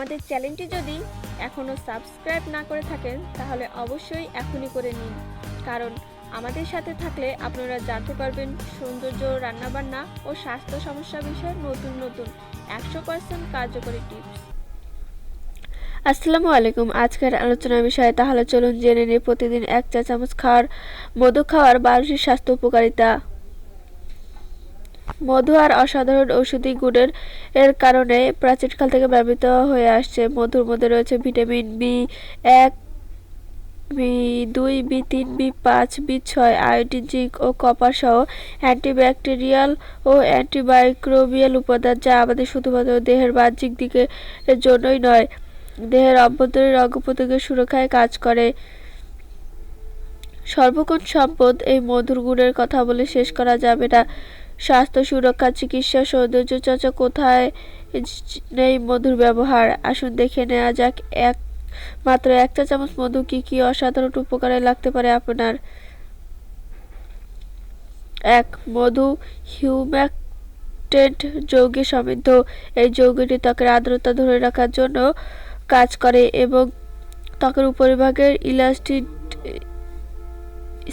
আমাদের চ্যানেলটি যদি এখনও সাবস্ক্রাইব না করে থাকেন, তাহলে অবশ্যই এখনই করে নিন। কারণ আমাদের সাথে থাকলে আপনারা জানতে পারবেন সৌন্দর্য, রান্নাবান্না ও স্বাস্থ্য সমস্যা বিষয়ে নতুন নতুন একশো পার্সেন্ট কার্যকরী টিপস। আসসালামু আলাইকুম। আজকের আলোচনার বিষয়ে তাহলে চলুন জেনে নিই, প্রতিদিন এক চা চামচ খাওয়ার, মধু খাওয়ার বারোটি স্বাস্থ্য উপকারিতা মধু আর অসাধারণ ঔষধি গুণের এর কারণে প্রাচীনকাল থেকে ব্যবহৃত হয়ে আসছে। মধুর মধ্যে রয়েছে ভিটামিন বি এক, বি দুই, বি তিন, বি পাঁচ, বি ছয়, আয়োডিন, জিঙ্ক ও কপার সহ অ্যান্টিব্যাকটেরিয়াল ও অ্যান্টিমাইক্রোবিয়াল উপাদান, যা আমাদের শুধুমাত্র দেহের বাহ্যিক দিকের জন্যই নয়, দেহের অভ্যন্তরীণ অঙ্গ সুরক্ষায় কাজ করে। সর্বক্ষণ সম্পদ এই মধুর গুণের কথা বলে শেষ করা যাবে না। স্বাস্থ্য সুরক্ষা, চিকিৎসা সৌন্দর্য চর্চা কোথায়? নেই মধুর ব্যবহার। আসুন দেখে নেওয়া যাক, এক, মাত্র এক চা চামচ মধু কি কি অসাধারণ উপকারে লাগতে পারে আপনার? এক, মধু হিউম্যাকটেন্ট যৌগে সমৃদ্ধ। এই যৌগটি ত্বকের আর্দ্রতা ধরে রাখার জন্য কাজ করে এবং ত্বকের উপরিভাগের ইলাস্টিক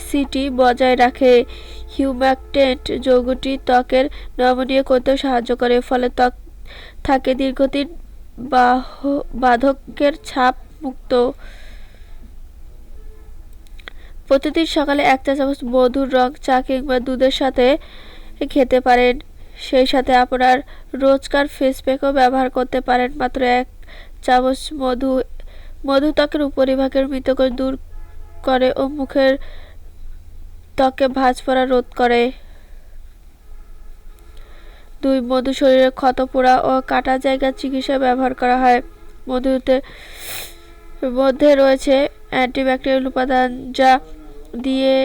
সিটি বজায় রাখে। হিউম্যাকটেন্ট যৌগটি ত্বকের নমনীয় করতেও সাহায্য করে, ফলে ত্বক থাকে দীর্ঘদিন বাধকের ছাপ মুক্ত। প্রতিদিন সকালে এক চা চামচ মধুর রং চা কিংবা দুধের সাথে খেতে পারেন। সেই সাথে আপনার রোজকার ফেস প্যাকও ব্যবহার করতে পারেন। মাত্র এক চামচ মধু। মধু ত্বকের উপরিভাগের মৃতকোষ দূর করে ও মুখের ত্বকে ভাঁজ পড়া রোধ করে। দুই মধু শরীরে ক্ষত পোড়া ও কাটা জায়গার চিকিৎসায় ব্যবহার করা হয়। মধুতে মধ্যে রয়েছে অ্যান্টিব্যাকটেরিয়াল উপাদান যা দিয়ে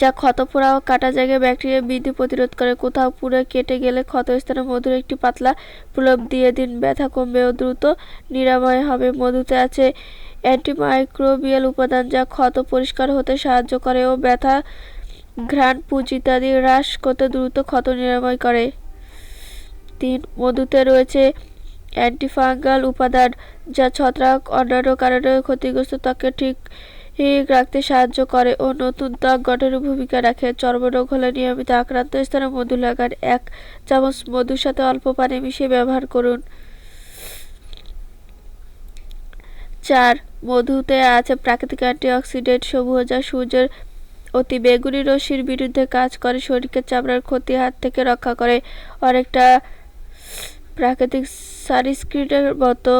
যা ক্ষত পোড়া ও কাটা জায়গায় ব্যাকটেরিয়া বৃদ্ধি প্রতিরোধ করে। কোথাও পুরো কেটে গেলে ক্ষত স্থানে মধুর একটি পাতলা প্রলেপ দিয়ে দিন। ব্যথা কমবে ও দ্রুত নিরাময় হবে। মধুতে আছে অ্যান্টিমাইক্রোবিয়াল উপাদান যা ক্ষত পরিষ্কার হতে সাহায্য করে ও ব্যথা, ঘ্রাণ, পুঁজ ইত্যাদি হ্রাস করতে দ্রুত ক্ষত নিরাময় করে। তিন, মধুতে রয়েছে অ্যান্টিফাঙ্গাল উপাদান যা ছত্রাক, অন্যান্য কারণে ক্ষতিগ্রস্ত ত্বককে ঠিক ঠিক রাখতে সাহায্য করে ও নতুন ত্বক গঠনের ভূমিকা রাখে। চর্মরোগ হলে নিয়মিত আক্রান্ত স্থানে মধু লাগান। এক, চামচ মধুর সাথে অল্প পানি মিশিয়ে ব্যবহার করুন। চার। মধুতে আছে প্রাকৃতিক অ্যান্টিঅক্সিডেন্ট সমূহ যা সূর্যের অতি বেগুনি রশ্মির বিরুদ্ধে কাজ করে, শরীরকে চামড়ার ক্ষতি হাত থেকে রক্ষা করে। অনেকটা প্রাকৃতিক সানস্ক্রিনের মতো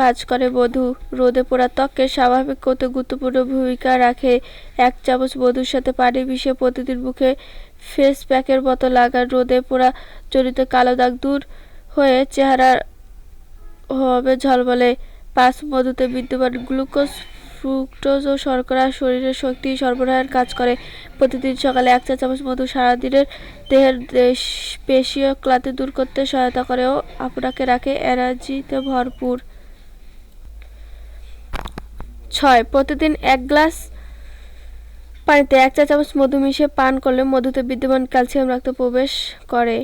কাজ করে মধু। রোদে পোড়া ত্বককে স্বাভাবিক করতে গুরুত্বপূর্ণ ভূমিকা রাখে। এক চামচ মধুর সাথে পানি মিশিয়ে প্রতিদিন মুখে ফেস প্যাকের মতো লাগান। রোদে পোড়া জড়িত কালো দাগ দূর হয়ে চেহারা হবে ঝলমলে। পাঁচ মধুতে বিদ্যমান গ্লুকোজ, ফ্রুক্টোজ ও শর্করা শরীরের শক্তি সরবরাহের কাজ করে। প্রতিদিন সকালে এক চা চামচ মধু সারাদিনের দেহের পেশীয় ক্লান্তি দূর করতে সহায়তা করে ও আপনাকে রাখে এনার্জিতে ভরপুর। ছয়, প্রতিদিন এক গ্লাস পানিতে এক চা চামচ মধু মিশিয়ে পান করলে মধুতে বিদ্যমান ক্যালসিয়াম রক্তে প্রবেশ করে।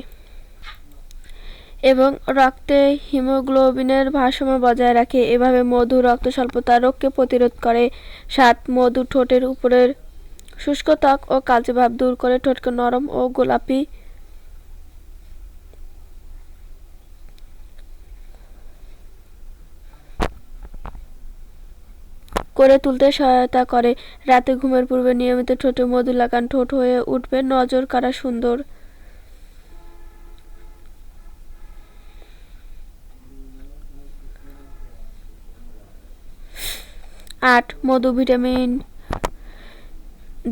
এবং রক্তে হিমোগ্লোবিনের ভারসাম্য বজায় রাখে। এভাবে মধু রক্ত স্বল্পতা রোগকে প্রতিরোধ করে। সাত, মধু ঠোঁটের উপরের শুষ্ক ত্বক ও কালচে ভাব দূর করে। ঠোঁটকে নরম ও গোলাপি করে তুলতে সহায়তা করে। রাতে ঘুমের পূর্বে নিয়মিত ঠোঁটে মধু লাগান। ঠোঁট হয়ে উঠবে। নজর কারা সুন্দর। আট, মধু ভিটামিন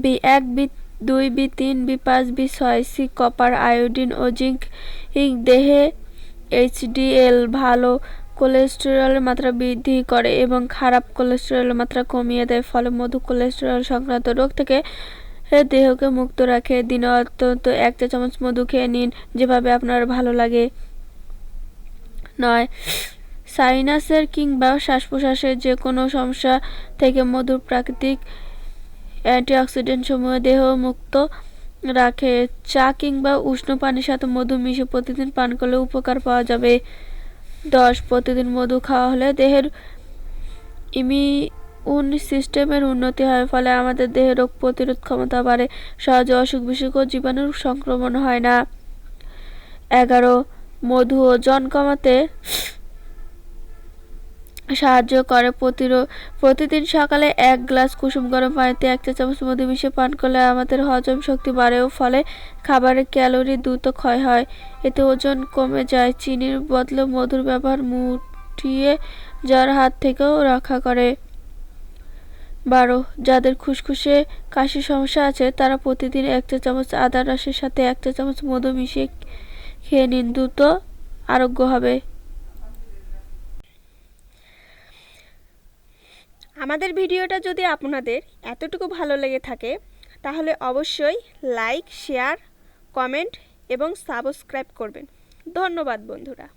বি এক, বি দুই, বি তিন, বি পাঁচ, বি ছয়, সি কপার, আয়োডিন ও জিঙ্ক। দেহে এইচডিএল ভালো কোলেস্টেরলের মাত্রা বৃদ্ধি করে এবং খারাপ কোলেস্টেরলের মাত্রা কমিয়ে দেয়, ফলে মধু কোলেস্টেরল সংক্রান্ত রোগ থেকে দেহকে মুক্ত রাখে। দিনে অত্যন্ত এক চা চামচ মধু খেয়ে নিন, যেভাবে আপনার ভালো লাগে। নয় সাইনাসের কিংবা শ্বাস প্রশ্বাসের যে কোনো সমস্যা থেকে মধুর প্রাকৃতিক অ্যান্টিঅক্সিডেন্ট সমূহ দেহ মুক্ত রাখে। চা কিংবা উষ্ণ পানির সাথে মধু মিশে প্রতিদিন পান করলে উপকার পাওয়া যাবে। দশ, প্রতিদিন মধু খাওয়া হলে দেহের ইমিউন সিস্টেমের উন্নতি হয়, ফলে আমাদের দেহের রোগ প্রতিরোধ ক্ষমতা বাড়ে, সহজে অসুখ বিসুখ ও জীবাণুর সংক্রমণ হয় না। এগারো, মধু ওজন কমাতে সাহায্য করে। প্রতিরোধ প্রতিদিন সকালে এক গ্লাস কুসুম গরম পানিতে এক চা চামচ মধু মিশিয়ে পান করলে আমাদের হজম শক্তি বাড়েও ফলে খাবারের ক্যালোরি দ্রুত ক্ষয় হয়। এতে ওজন কমে যায়। চিনির বদলে মধুর ব্যবহার মুটিয়ে যার হাত থেকেও রক্ষা করে। বারো, যাদের খুসখুসে কাশির সমস্যা আছে, তারা প্রতিদিন এক চা চামচ আদা রসের সাথে এক চা চামচ মধু মিশিয়ে খেয়ে নিন। দ্রুত আরোগ্য হবে। আমাদের ভিডিওটা যদি আপনাদের এতটুকু ভালো লেগে থাকে, তাহলে অবশ্যই লাইক, শেয়ার, কমেন্ট এবং সাবস্ক্রাইব করবেন। ধন্যবাদ, বন্ধুরা।